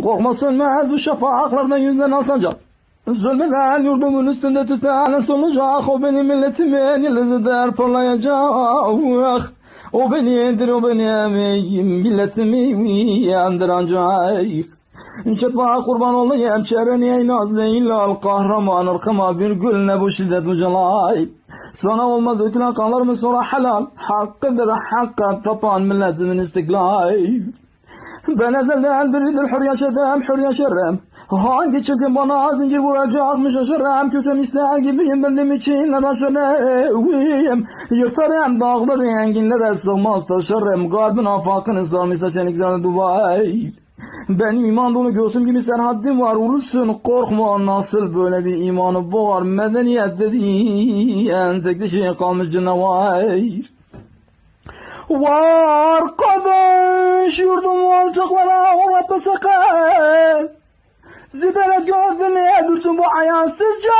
Korkma sönmez bu şafaklardan yüzden alsancak. Zulmeden yurdumun üstünde tüten solacak O benim milletimin yıldızıdır parlayacak O benidir o benim milletimi yandırancak Çatma kurban olayım çereni ey nazlı illal kahraman ırkıma bir gül ne bu şiddet ucalay. Sana olmaz ötülen kanlar mı sonra helal? Hakkıdır hakka tapan milletimin istiklal ben ezelden beridir hür yaşadım, hür yaşarım. Hangi çılgın bana zincir vuracakmış şaşırım. Kötü misal gibiyim benim için aşırım. Yırtarım dağları enginlere sığmaz taşırım. Kalbin afakını sarmışsa çenik zanı Dubai. Benim iman dolu göğsüm gibi sen haddim var ulusun korkma nasıl böyle bir imanı boğar medeniyet dediğin tek şey kalmış canavar. Var kardeş yurdum ortaklara uğratma sakın. Zibere gördün niye dursun bu ayansızca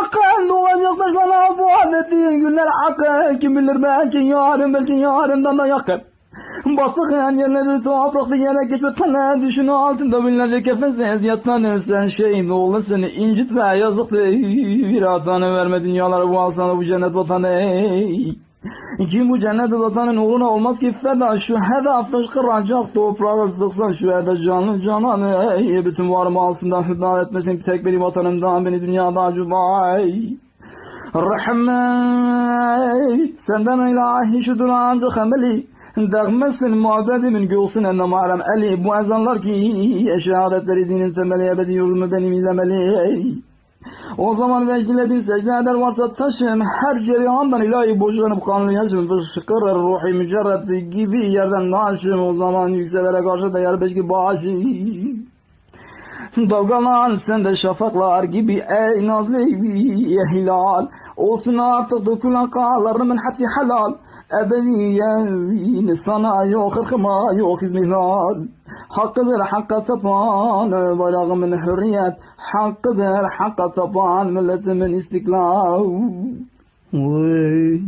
akıl Doğacaktır sana bu adettiğin günler akıl Kim bilir belki yarın belki yarından da yakın. Bastık yan yerleri topraklı yere geçme tane Düşün altında binlerce kefensiz yatmanı Sen. Şehit oğlun seni incitme yazık değil Bir hatanı verme dünyalara bu alsana bu cennet vatanı kim bu cennet vatanın uğruna olmaz ki feda şu hedef fışkıracak toprağı sıksa şu erde canlı cananı ey bütün varımı alsından hüda etmesin tek benim vatanımdan beni dünyada cüday Rahmet senden ilahi şudur ancak emeli Dağmesin muhabbetimin göğsün enne mahrem eli Bu ezanlar ki eşaretleri dinin temeli ebedi yurdumu benim izlemeli o zaman vecdile bin secde eder varsa taşım her cereyandan ilahi boşanıp kanlı yaşım fışkırır ruhi mücerret gibi yerden naşım o zaman yükselere karşı da yer beşki başı Dalgalan sen de şafaklar gibi ey nazlı hilal Olsun artık dökülen kanlarımın hepsi helal Ebediyen sana yok ırkıma yok izmihlal Hakkıdır hakka tapan bayrağımın hürriyet Hakkıdır hakka tapan milletimin istiklal Vay.